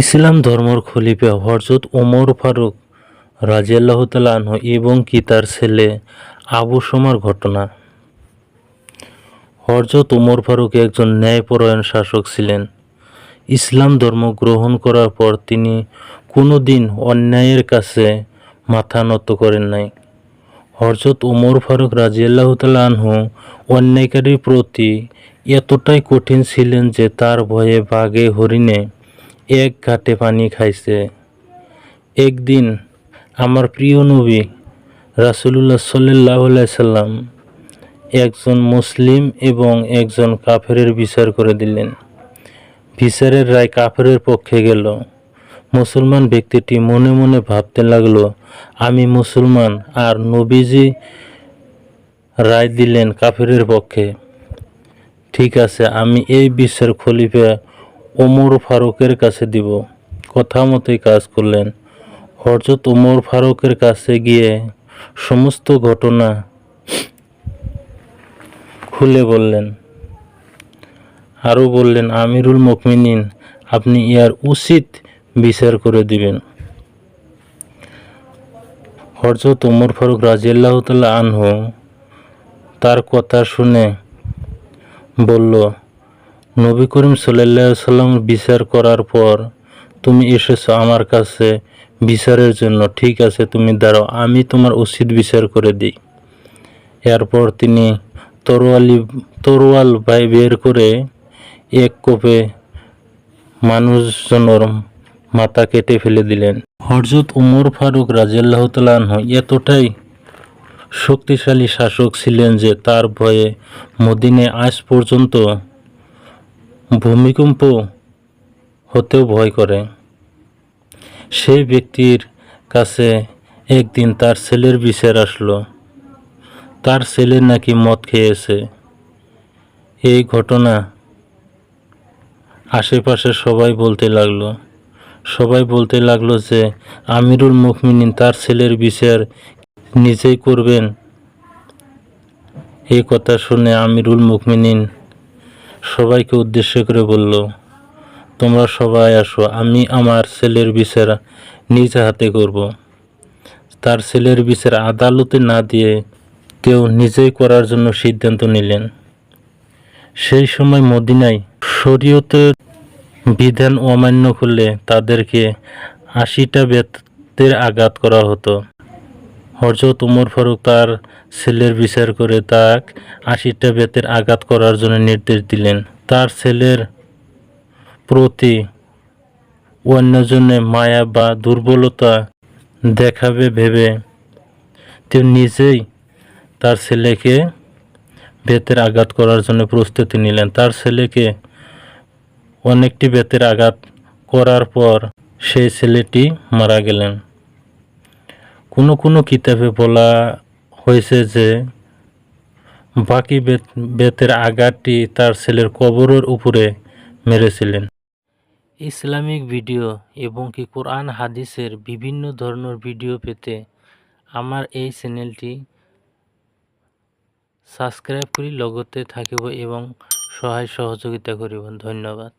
ইসলাম ধর্মর খলিফা হজরত ওমর ফারুক রাজিয়াল্লাহ আনহু এবং কি তার ছেলে আবু সোমার ঘটনা। হজরত ওমর ফারুক একজন ন্যায়পরায়ণ শাসক ছিলেন। ইসলাম ধর্ম গ্রহণ করার পর তিনি কোনো দিন অন্যায়ের কাছে মাথা নত করেন নাই। হজরত ওমর ফারুক রাজিয়াল্লাহ আনহু অন্যায়কারীর প্রতি এতটাই কঠিন ছিলেন যে তার ভয়ে বাঘে, হরিণে এক ঘাটে পানি খাইছে। একদিন আমার প্রিয় নবী রাসুলুল্লাহ সাল্লাহ সাল্লাম একজন মুসলিম এবং একজন কাফেরের বিচার করে দিলেন। বিচারের রায় কাফেরের পক্ষে গেল। মুসলমান ব্যক্তিটি মনে মনে ভাবতে লাগল, আমি মুসলমান আর নবীজি রায় দিলেন কাফেরের পক্ষে। ঠিক আছে, আমি এই বিশ্বের খলিফা ওমর ফারুকের কাছে দিব। কথা মতোই কাজ করলেন। হরজত ওমর ফারুকের কাছে গিয়ে সমস্ত ঘটনা খুলে বললেন। আরও বললেন, আমিরুল মুকমিনিন আপনি ইয়ার উচিত বিচার করে দিবেন। হরজত ওমর ফারুক রাজিয়াল্লাহ তাল্লাহ আনহু তার কথা শুনে বলল নবী করিম সাল্লাম বিচার করার পর তুমি এসেছ আমার কাছে বিচারের জন্য, ঠিক আছে, তুমি দাঁড়াও, আমি তোমার উচিত বিচার করে দিই। এরপর তিনি তরোয়ালি, তরোয়াল বাই বের করে এক কোপে মানুষজনের মাথা কেটে ফেলে দিলেন। হরজত উমর ফারুক রাজিয়াল্লাহ তালাহ এতটাই শক্তিশালী শাসক ছিলেন যে তার ভয়ে মদিনে আজ পর্যন্ত ভূমিকম্প হতেও ভয় করে। সেই ব্যক্তির কাছে একদিন তার ছেলের বিচার আসলো। তার ছেলে নাকি মদ খেয়েছে। এই ঘটনা আশেপাশে সবাই বলতে লাগল। সবাই বলতে লাগল যে, আমিরুল মুকমিনিন তার ছেলের বিচার নিজেই করবেন। এই কথা শুনে আমিরুল মুকমিনিন সবাইকে উদ্দেশ্য করে বলল, তোমরা সবাই আসো, আমি আমার ছেলের বিচার নিজ হাতে করব। তার ছেলের বিচার আদালতে না দিয়ে কেউ নিজেই করার জন্য সিদ্ধান্ত নিলেন। সেই সময় মদিনায় শরীয়তের বিধান অমান্য করলে তাদেরকে আশিটা বেতের আঘাত করা হতো। হরজত উমর ফারুক তার ছেলের বিচার করে তাক আশিটা বেতের আঘাত করার জন্য নির্দেশ দিলেন। তার ছেলের প্রতি অন্যজনে মায়া বা দুর্বলতা দেখাবে ভেবে তিনি নিজেই তার ছেলেকে বেতের আঘাত করার জন্য প্রস্তুতি নিলেন। তার ছেলেকে অনেকটি বেতের আঘাত করার পর সেই ছেলেটি মারা গেলেন। কোনো কোনো কিতাবে বলা হয়েছে যে বাকি বেত- বেতের আঘাতটি তার ছেলের কবরের উপরে মেরেছিলেন। ইসলামিক ভিডিও এবং কি কোরআন হাদিসের বিভিন্ন ধরনের ভিডিও পেতে আমার এই চ্যানেলটি সাবস্ক্রাইব করি লগতে থাকিব এবং সহায় সহযোগিতা করিব ধন্যবাদ।